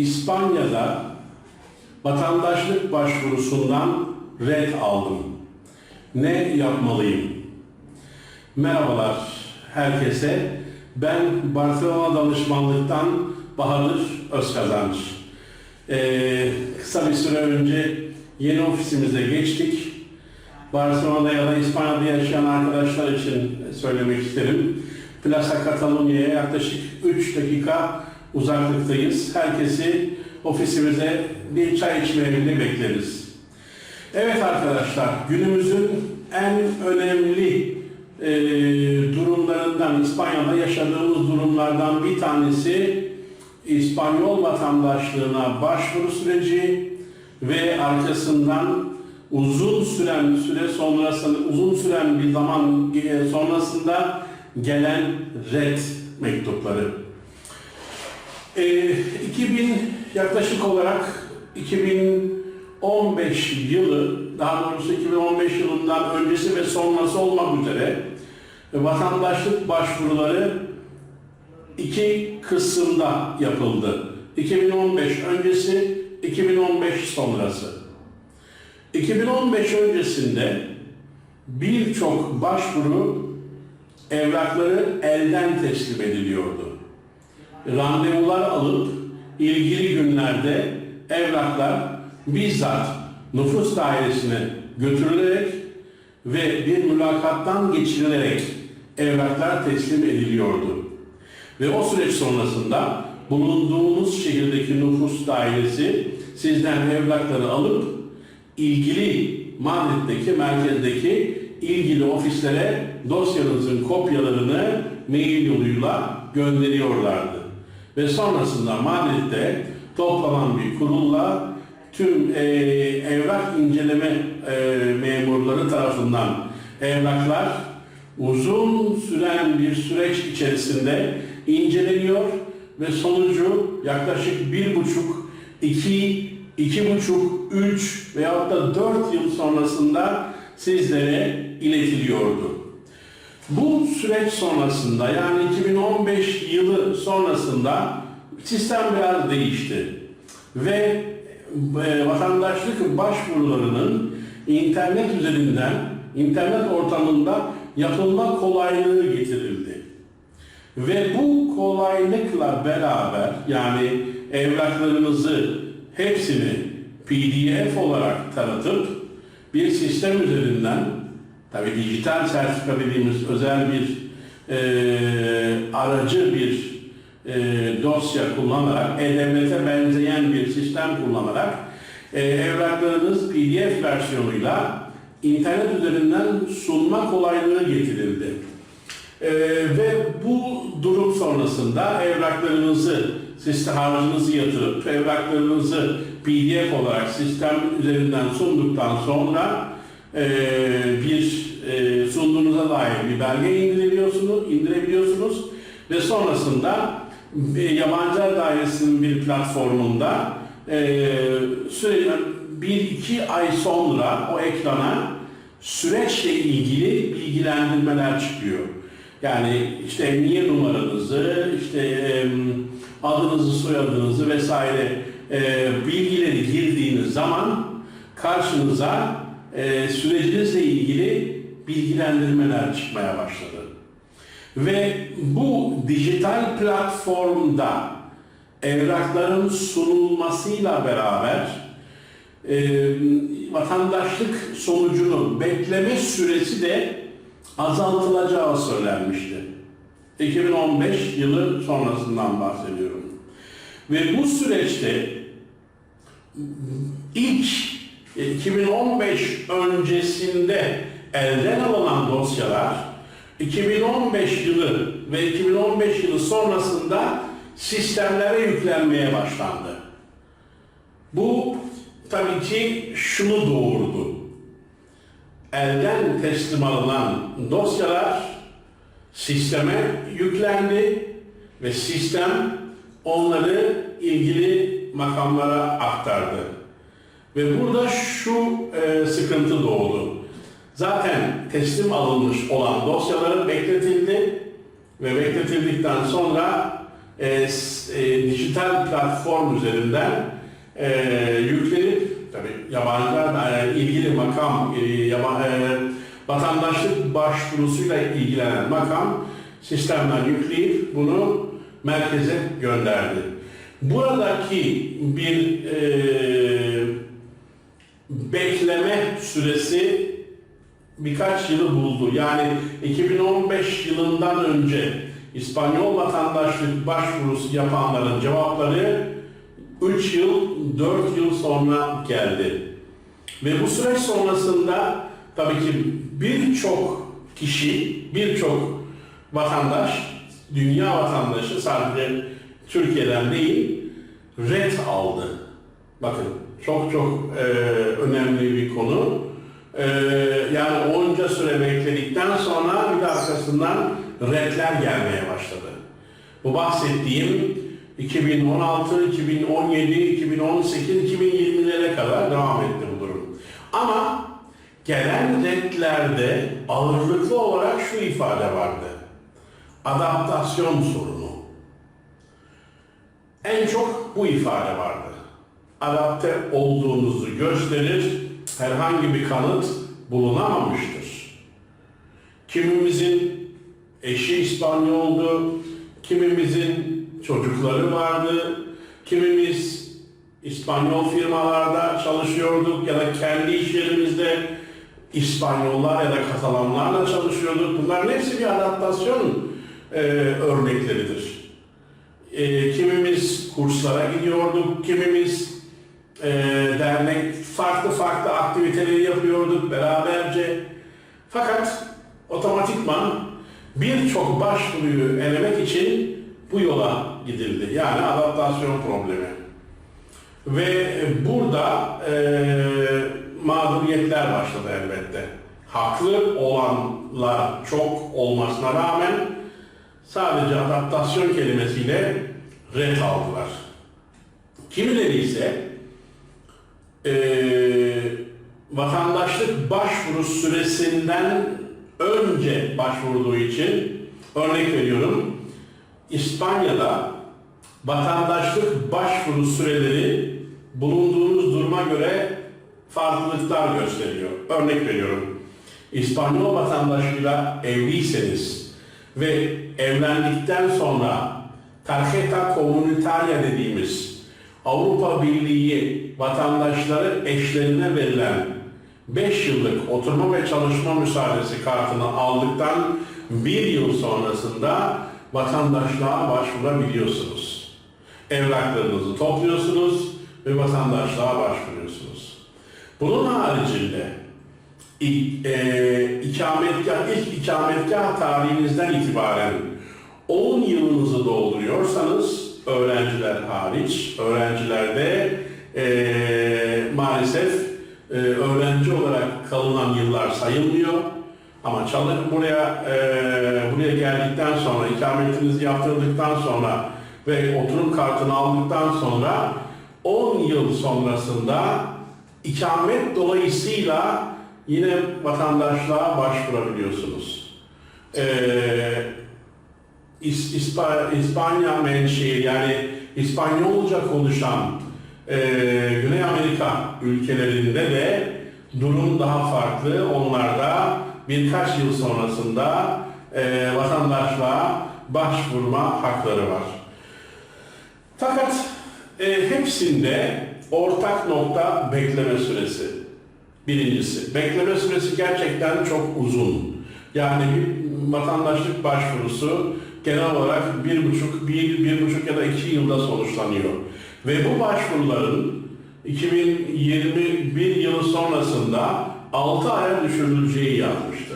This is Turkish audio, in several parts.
İspanya'da vatandaşlık başvurusundan red aldım. Ne yapmalıyım? Merhabalar herkese. Ben Barcelona danışmanlıktan Bahadır Özkazanç. Ee, kısa bir süre önce yeni ofisimize geçtik. Barcelona'da ya da İspanya'da yaşayan arkadaşlar için söylemek isterim. Plaza Catalunya'ya yaklaşık 3 dakika uzaklıktayız. Herkesi ofisimize bir çay içmeye bile bekleriz. Evet arkadaşlar, günümüzün en önemli e, durumlarından, İspanya'da yaşadığımız durumlardan bir tanesi İspanyol vatandaşlığına başvuru süreci ve arkasından uzun süren süre sonrasında uzun süren bir zaman e, sonrasında gelen red mektupları. E, 2000 yaklaşık olarak 2015 yılı daha doğrusu 2015 yılından öncesi ve sonrası olmak üzere e, vatandaşlık başvuruları iki kısımda yapıldı. 2015 öncesi, 2015 sonrası. 2015 öncesinde birçok başvuru evrakları elden teslim ediliyordu. Randevular alıp ilgili günlerde evraklar bizzat nüfus dairesine götürülerek ve bir mülakattan geçirilerek evraklar teslim ediliyordu. Ve o süreç sonrasında bulunduğunuz şehirdeki nüfus dairesi sizden evrakları alıp ilgili Madrid'deki, merkezdeki ilgili ofislere dosyanızın kopyalarını mail yoluyla gönderiyorlardı. Ve sonrasında Madrid'de toplanan bir kurulla tüm e, evrak inceleme e, memurları tarafından evraklar uzun süren bir süreç içerisinde inceleniyor ve sonucu yaklaşık bir buçuk, iki, iki buçuk, üç veyahut da dört yıl sonrasında sizlere iletiliyordu. Bu süreç sonrasında yani 2015 yılı sonrasında sistem biraz değişti ve e, vatandaşlık başvurularının internet üzerinden, internet ortamında yapılma kolaylığı getirildi. Ve bu kolaylıkla beraber yani evraklarınızı hepsini PDF olarak tanıtıp bir sistem üzerinden tabi dijital sertifika dediğimiz özel bir e, aracı bir e, dosya kullanarak E-Devlet'e benzeyen bir sistem kullanarak e, evraklarınız PDF versiyonuyla internet üzerinden sunma kolaylığı getirildi. Ee, ve bu durum sonrasında evraklarınızı, sistem harcınızı yatırıp evraklarınızı PDF olarak sistem üzerinden sunduktan sonra e, bir e, sunduğunuza dair bir belge indirebiliyorsunuz, indirebiliyorsunuz ve sonrasında e, Yabancılar Dairesi'nin bir platformunda e, süre, bir iki ay sonra o ekrana süreçle ilgili bilgilendirmeler çıkıyor. Yani işte emniyet numaranızı, işte adınızı, soyadınızı vesaire bilgileri girdiğiniz zaman karşınıza e, sürecinizle ilgili bilgilendirmeler çıkmaya başladı. Ve bu dijital platformda evrakların sunulmasıyla beraber e, vatandaşlık sonucunun bekleme süresi de azaltılacağı söylenmişti. 2015 yılı sonrasından bahsediyorum. Ve bu süreçte ilk 2015 öncesinde elden alınan dosyalar 2015 yılı ve 2015 yılı sonrasında sistemlere yüklenmeye başlandı. Bu tabii ki şunu doğurdu. Elden teslim alınan dosyalar sisteme yüklendi ve sistem onları ilgili makamlara aktardı. Ve burada şu e, sıkıntı doğdu. Zaten teslim alınmış olan dosyaları bekletildi ve bekletildikten sonra e, e, dijital platform üzerinden e, yüklenip tabii yabancılar da e, ilgili makam e, yaba, e, vatandaşlık başvurusuyla ilgilenen makam sistemden yükleyip bunu merkeze gönderdi. Buradaki bir e, bekleme süresi birkaç yılı buldu. Yani 2015 yılından önce İspanyol vatandaşlık başvurusu yapanların cevapları 3 yıl, 4 yıl sonra geldi. Ve bu süreç sonrasında tabii ki birçok kişi, birçok vatandaş, dünya vatandaşı sadece Türkiye'den değil, red aldı. Bakın çok çok e, önemli bir konu. E, yani onca süre bekledikten sonra bir de arkasından redler gelmeye başladı. Bu bahsettiğim 2016, 2017, 2018, 2020'lere kadar devam etti bu durum. Ama gelen redlerde ağırlıklı olarak şu ifade vardı. Adaptasyon sorunu. En çok bu ifade vardı. Adapte olduğunuzu gösterir, herhangi bir kanıt bulunamamıştır. Kimimizin eşi İspanyoldu, kimimizin çocukları vardı, kimimiz İspanyol firmalarda çalışıyorduk ya da kendi iş yerimizde İspanyollar ya da Katalanlarla çalışıyorduk. Bunların hepsi bir adaptasyon e, örnekleridir. E, kimimiz kurslara gidiyorduk, kimimiz e, dernek farklı farklı aktiviteleri yapıyorduk beraberce. Fakat otomatikman birçok başvuruyu elemek için bu yola gidildi. Yani adaptasyon problemi. Ve burada e, mağduriyetler başladı elbette. Haklı olanlar çok olmasına rağmen sadece adaptasyon kelimesiyle red aldılar. Kimileri ise e, vatandaşlık başvuru süresinden önce başvurduğu için örnek veriyorum İspanya'da vatandaşlık başvuru süreleri bulunduğunuz duruma göre farklılıklar gösteriyor. Örnek veriyorum. İspanyol vatandaşıyla evliyseniz ve evlendikten sonra tarjeta comunitaria dediğimiz Avrupa Birliği vatandaşları eşlerine verilen 5 yıllık oturma ve çalışma müsaadesi kartını aldıktan bir yıl sonrasında vatandaşlığa başvurabiliyorsunuz. Evraklarınızı topluyorsunuz ve vatandaşlığa başvuruyorsunuz. Bunun haricinde İ- e, ikametgah, ilk ikametgah tarihinizden itibaren 10 yılınızı dolduruyorsanız öğrenciler hariç, öğrencilerde e, maalesef e, öğrenci olarak kalınan yıllar sayılmıyor. Ama çalı buraya e, buraya geldikten sonra, ikametinizi yaptırdıktan sonra ve oturum kartını aldıktan sonra 10 yıl sonrasında ikamet dolayısıyla yine vatandaşlığa başvurabiliyorsunuz. Ee, İs- İspa- İspanya menşei yani İspanyolca konuşan e, Güney Amerika ülkelerinde de durum daha farklı. Onlarda birkaç yıl sonrasında e, vatandaşlığa başvurma hakları var. Fakat e, hepsinde ortak nokta bekleme süresi. Birincisi, bekleme süresi gerçekten çok uzun. Yani bir vatandaşlık başvurusu genel olarak bir buçuk, bir, bir buçuk ya da iki yılda sonuçlanıyor. Ve bu başvuruların 2021 yılı sonrasında 6 aya düşürüleceği yazmıştı.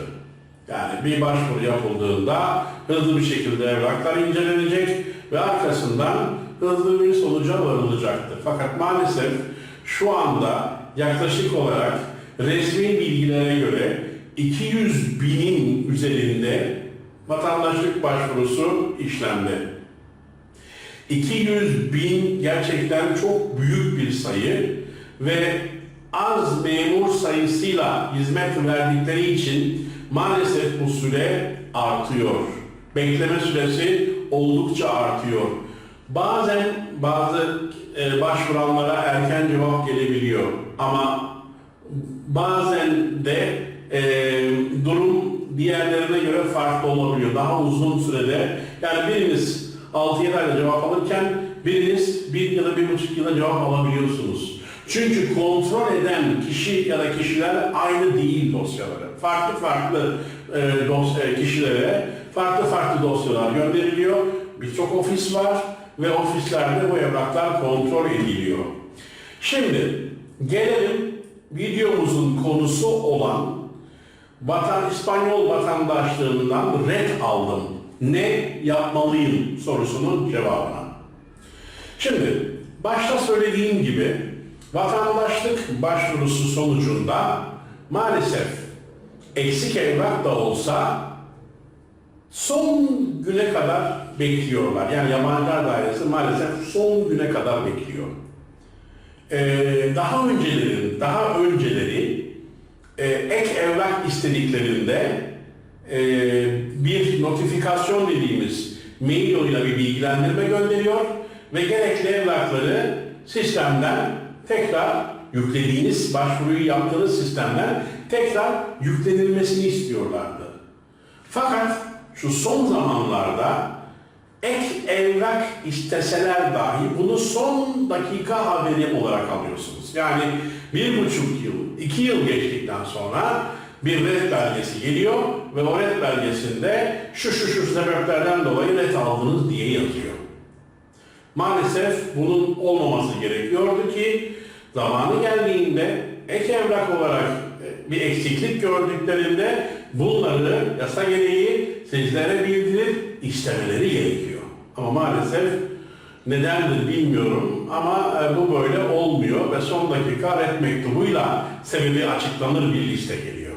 Yani bir başvuru yapıldığında hızlı bir şekilde evraklar incelenecek ve arkasından hızlı bir sonuca varılacaktı. Fakat maalesef şu anda yaklaşık olarak resmi bilgilere göre 200 binin üzerinde vatandaşlık başvurusu işlendi. 200 bin gerçekten çok büyük bir sayı ve az memur sayısıyla hizmet verdikleri için maalesef bu süre artıyor. Bekleme süresi oldukça artıyor. Bazen bazı e, başvuranlara erken cevap gelebiliyor ama bazen de e, durum diğerlerine göre farklı olabiliyor. Daha uzun sürede yani biriniz 6-7 ayda cevap alırken biriniz 1 ya da 1,5 yılda cevap alabiliyorsunuz. Çünkü kontrol eden kişi ya da kişiler aynı değil dosyaları. Farklı farklı e, dosya, kişilere farklı farklı dosyalar gönderiliyor. Birçok ofis var ve ofislerde bu evraklar kontrol ediliyor. Şimdi gelelim videomuzun konusu olan vatan, İspanyol vatandaşlığından red aldım. Ne yapmalıyım sorusunun cevabına. Şimdi başta söylediğim gibi vatandaşlık başvurusu sonucunda maalesef eksik evrak da olsa son güne kadar bekliyorlar. Yani yabancılar dairesi maalesef son güne kadar bekliyor. Ee, daha önceleri, daha önceleri e, ek evrak istediklerinde bir notifikasyon dediğimiz mail yoluyla bir bilgilendirme gönderiyor ve gerekli evrakları sistemden tekrar yüklediğiniz başvuruyu yaptığınız sistemden tekrar yüklenilmesini istiyorlardı. Fakat şu son zamanlarda ek evrak isteseler dahi bunu son dakika haberi olarak alıyorsunuz. Yani bir buçuk yıl, iki yıl geçtikten sonra bir red belgesi geliyor ve o red belgesinde şu şu şu sebeplerden dolayı red aldınız diye yazıyor. Maalesef bunun olmaması gerekiyordu ki zamanı geldiğinde ek evrak olarak e, bir eksiklik gördüklerinde bunları yasa gereği sizlere bildirip istemeleri gerekiyor. Ama maalesef nedendir bilmiyorum ama e, bu böyle olmuyor ve son dakika red mektubuyla sebebi açıklanır bir liste geliyor.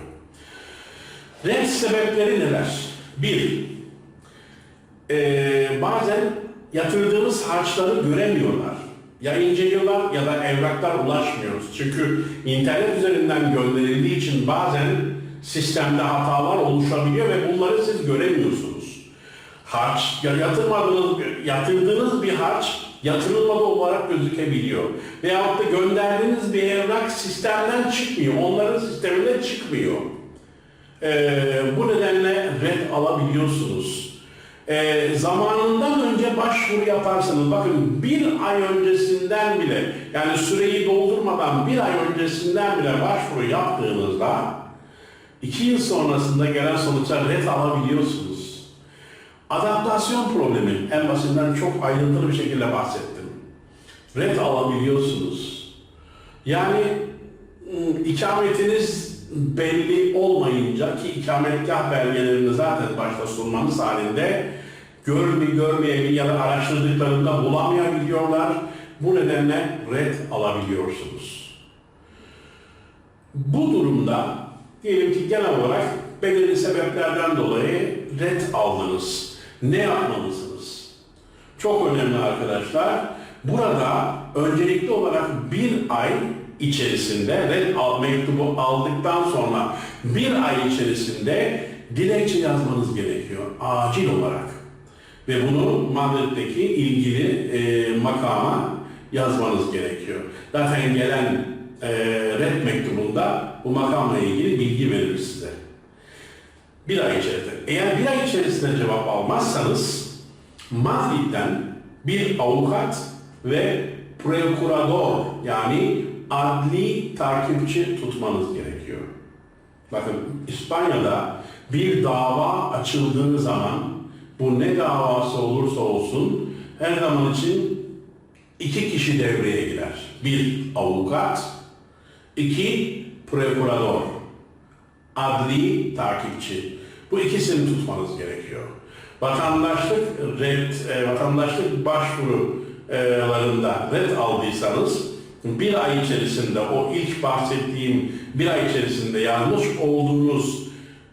Red sebepleri neler? Bir, e, bazen yatırdığımız harçları göremiyorlar. Ya inceliyorlar ya da evraklar ulaşmıyoruz. Çünkü internet üzerinden gönderildiği için bazen sistemde hatalar oluşabiliyor ve bunları siz göremiyorsunuz. Harç, ya yatırmadığınız, yatırdığınız bir harç yatırılmadı olarak gözükebiliyor. Veyahut da gönderdiğiniz bir evrak sistemden çıkmıyor. Onların sisteminde çıkmıyor. Ee, bu nedenle red alabiliyorsunuz. Ee, zamanından önce başvuru yaparsanız, bakın bir ay öncesinden bile, yani süreyi doldurmadan bir ay öncesinden bile başvuru yaptığınızda, iki yıl sonrasında gelen sonuçlar red alabiliyorsunuz. Adaptasyon problemi, en basitinden çok ayrıntılı bir şekilde bahsettim. Red alabiliyorsunuz. Yani ım, ikametiniz belli olmayınca ki ikametgah belgelerini zaten başta sunmanız halinde görme, görmeyebilir ya da araştırdıklarında bulamayabiliyorlar. Bu nedenle red alabiliyorsunuz. Bu durumda diyelim ki genel olarak belirli sebeplerden dolayı red aldınız. Ne yapmalısınız? Çok önemli arkadaşlar. Burada öncelikli olarak bir ay içerisinde al, mektubu aldıktan sonra bir ay içerisinde dilekçe yazmanız gerekiyor. Acil olarak. Ve bunu Madrid'deki ilgili e, makama yazmanız gerekiyor. Zaten gelen e, red mektubunda bu makamla ilgili bilgi verir size. Bir ay içerisinde. Eğer bir ay içerisinde cevap almazsanız Madrid'den bir avukat ve prokurador yani adli takipçi tutmanız gerekiyor. Bakın İspanya'da bir dava açıldığı zaman bu ne davası olursa olsun her zaman için iki kişi devreye girer. Bir avukat, iki prokurador, adli takipçi. Bu ikisini tutmanız gerekiyor. Vatandaşlık red, e, vatandaşlık başvurularında red aldıysanız bir ay içerisinde o ilk bahsettiğim bir ay içerisinde yazmış olduğunuz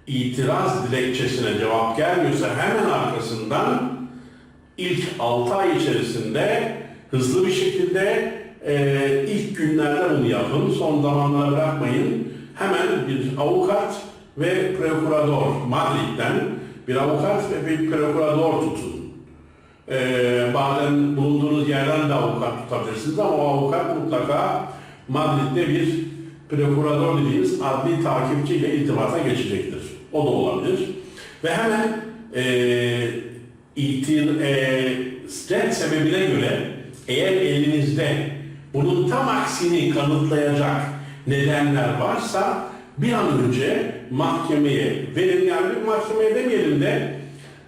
itiraz dilekçesine cevap gelmiyorsa hemen arkasından ilk 6 ay içerisinde hızlı bir şekilde e, ilk günlerde bunu yapın. Son zamanlara bırakmayın. Hemen bir avukat ve prokurador Madrid'den bir avukat ve bir prokurador tutun. Ee, bazen bulunduğunuz yerden de avukat tutabilirsiniz ama o avukat mutlaka Madrid'de bir prokurador dediğimiz adli takipçiyle irtibata geçecektir. O da olabilir. Ve hemen e, itir, e, red sebebine göre eğer elinizde bunun tam aksini kanıtlayacak nedenler varsa bir an önce mahkemeye verin. Yani mahkemeye demeyelim de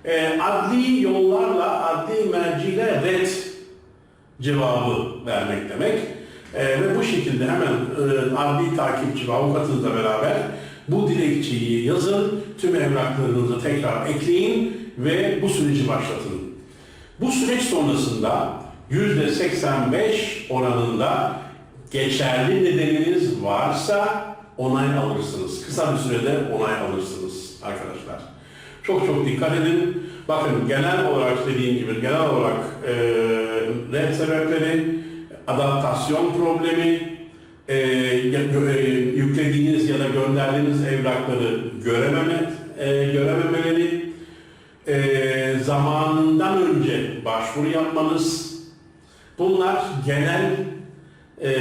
e, adli yollarla, adli merciyle red cevabı vermek demek. E, ve bu şekilde hemen e, adli takipçi ve avukatınızla beraber bu dilekçeyi yazın, tüm evraklarınızı tekrar ekleyin ve bu süreci başlatın. Bu süreç sonrasında %85 oranında geçerli nedeniniz varsa onay alırsınız. Kısa bir sürede onay alırsınız arkadaşlar. Çok çok dikkat edin. Bakın genel olarak dediğim gibi genel olarak e, red sebepleri, adaptasyon problemi, e, yüklediğiniz ya da gönderdiğiniz evrakları görememe, e, görememeleri, e, zamanından önce başvuru yapmanız, bunlar genel e,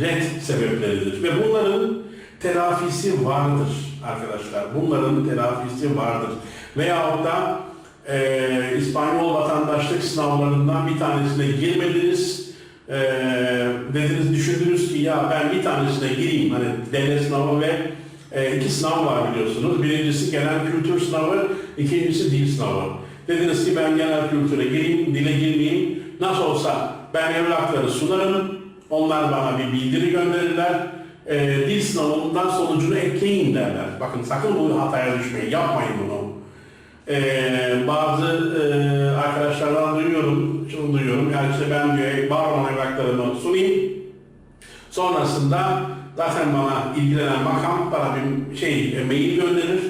red sebepleridir ve bunların telafisi vardır arkadaşlar. Bunların telafisi vardır. Veyahut da e, İspanyol vatandaşlık sınavlarından bir tanesine girmediniz. E, dediniz, düşündünüz ki ya ben bir tanesine gireyim. Hani devlet sınavı ve e, iki sınav var biliyorsunuz. Birincisi genel kültür sınavı, ikincisi dil sınavı. Dediniz ki ben genel kültüre gireyim, dile girmeyeyim. Nasıl olsa ben evrakları sunarım. Onlar bana bir bildiri gönderirler. E, dil sınavından sonucunu ekleyin derler. Bakın sakın bu hataya düşmeyin, yapmayın bunu. E, bazı e, arkadaşlardan duyuyorum, şunu duyuyorum. Yani işte ben diyor, var olan evraklarımı sunayım. Sonrasında zaten bana ilgilenen makam bana bir şey, e, mail gönderir.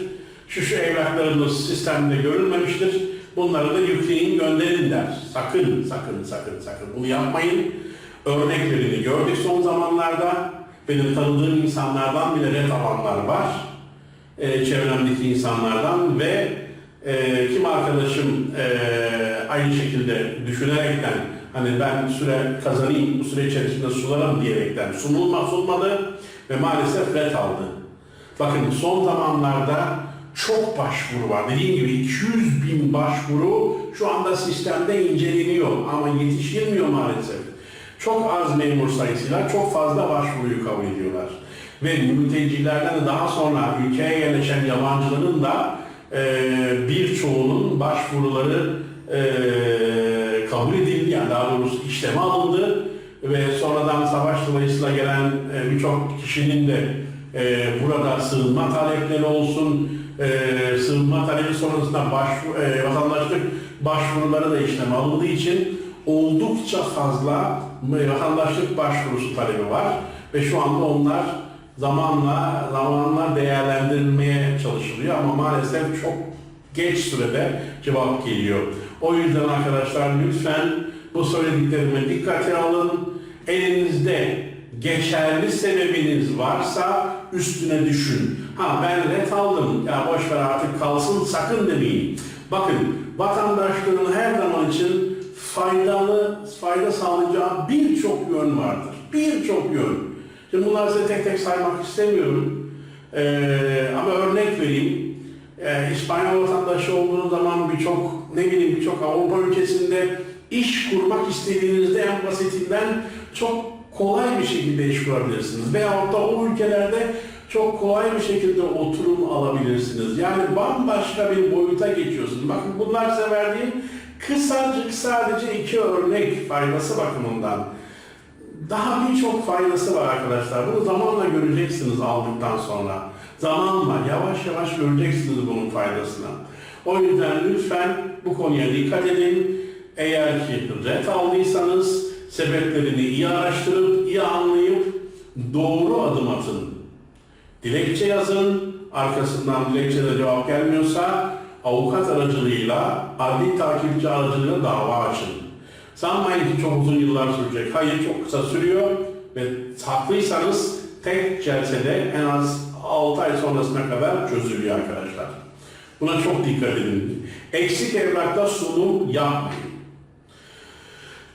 Şu şu evraklarınız sistemde görülmemiştir. Bunları da yükleyin gönderin der. Sakın, sakın, sakın, sakın bunu yapmayın. Örneklerini gördük son zamanlarda. Benim tanıdığım insanlardan bile red alanlar var. E, çevremdeki insanlardan ve e, kim arkadaşım e, aynı şekilde düşünerekten hani ben süre kazanayım, bu süre içerisinde sularım diyerekten sunulma sunmadı ve maalesef red aldı. Bakın son zamanlarda çok başvuru var. Dediğim gibi 200 bin başvuru şu anda sistemde inceleniyor ama yetişilmiyor maalesef. Çok az memur sayısıyla çok fazla başvuruyu kabul ediyorlar. Ve mültecilerden de daha sonra ülkeye yerleşen yabancıların da e, birçoğunun başvuruları e, kabul edildi. Yani daha doğrusu işleme alındı ve sonradan savaş dolayısıyla gelen e, birçok kişinin de e, burada sığınma talepleri olsun, e, sığınma talebi sonrasında başvu, e, vatandaşlık başvuruları da işleme alındığı için oldukça fazla vatandaşlık başvurusu talebi var ve şu anda onlar zamanla zamanla değerlendirilmeye çalışılıyor ama maalesef çok geç sürede cevap geliyor. O yüzden arkadaşlar lütfen bu söylediklerime dikkate alın. Elinizde geçerli sebebiniz varsa üstüne düşün. Ha ben ret aldım ya boş ver artık kalsın sakın demeyin. Bakın vatandaşlığın her zaman için faydalı, fayda sağlayacağı birçok yön vardır. Birçok yön. Şimdi bunları size tek tek saymak istemiyorum. Ee, ama örnek vereyim. Ee, İspanyol vatandaşı olduğunuz zaman birçok, ne bileyim birçok Avrupa ülkesinde iş kurmak istediğinizde en basitinden çok kolay bir şekilde iş kurabilirsiniz. Veyahut da o ülkelerde çok kolay bir şekilde oturum alabilirsiniz. Yani bambaşka bir boyuta geçiyorsunuz. Bakın bunlar size verdiğim kısacık sadece iki örnek faydası bakımından. Daha birçok faydası var arkadaşlar. Bunu zamanla göreceksiniz aldıktan sonra. Zamanla yavaş yavaş göreceksiniz bunun faydasını. O yüzden lütfen bu konuya dikkat edin. Eğer ki ret aldıysanız sebeplerini iyi araştırıp, iyi anlayıp doğru adım atın. Dilekçe yazın, arkasından dilekçede cevap gelmiyorsa avukat aracılığıyla, adli takipçi aracılığıyla dava açın. Sanmayın ki çok uzun yıllar sürecek. Hayır çok kısa sürüyor ve haklıysanız tek celsede en az 6 ay sonrasına kadar çözülüyor arkadaşlar. Buna çok dikkat edin. Eksik evrakta sunum yapmayın.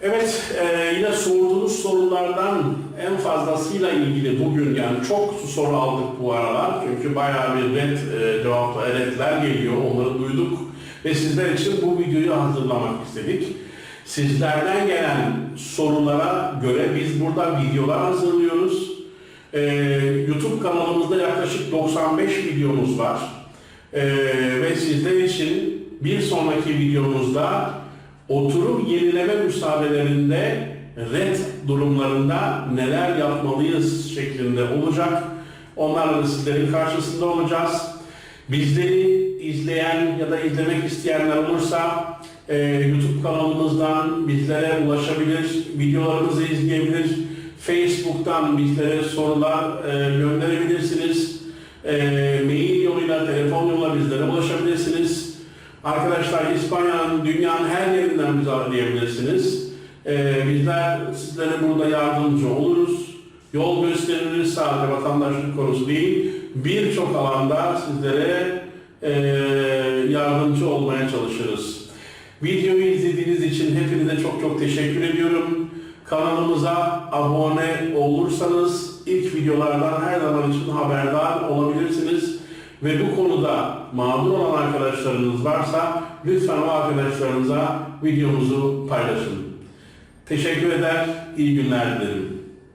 Evet, e, yine sorduğunuz sorulardan en fazlasıyla ilgili bugün yani çok soru aldık bu aralar. Çünkü bayağı bir red e, cevaplar, redler geliyor, onları duyduk. Ve sizler için bu videoyu hazırlamak istedik. Sizlerden gelen sorulara göre biz burada videolar hazırlıyoruz. E, YouTube kanalımızda yaklaşık 95 videomuz var. E, ve sizler için bir sonraki videomuzda oturum yenileme müsaadelerinde red durumlarında neler yapmalıyız şeklinde olacak. Onlarla da sizlerin karşısında olacağız. Bizleri izleyen ya da izlemek isteyenler olursa e, YouTube kanalımızdan bizlere ulaşabilir, videolarımızı izleyebilir. Facebook'tan bizlere sorular e, gönderebilirsiniz. E, mail yoluyla, telefon yoluyla bizlere ulaşabilirsiniz. Arkadaşlar İspanya'nın, dünyanın her yerinden bizi arayabilirsiniz. Ee, bizler sizlere burada yardımcı oluruz. Yol gösteririz sadece vatandaşlık konusu değil. Birçok alanda sizlere e, yardımcı olmaya çalışırız. Videoyu izlediğiniz için hepinize çok çok teşekkür ediyorum. Kanalımıza abone olursanız ilk videolardan her zaman için haberdar olabilirsiniz. Ve bu konuda mağdur olan arkadaşlarınız varsa lütfen o arkadaşlarınıza videomuzu paylaşın. Teşekkür eder, iyi günler dilerim.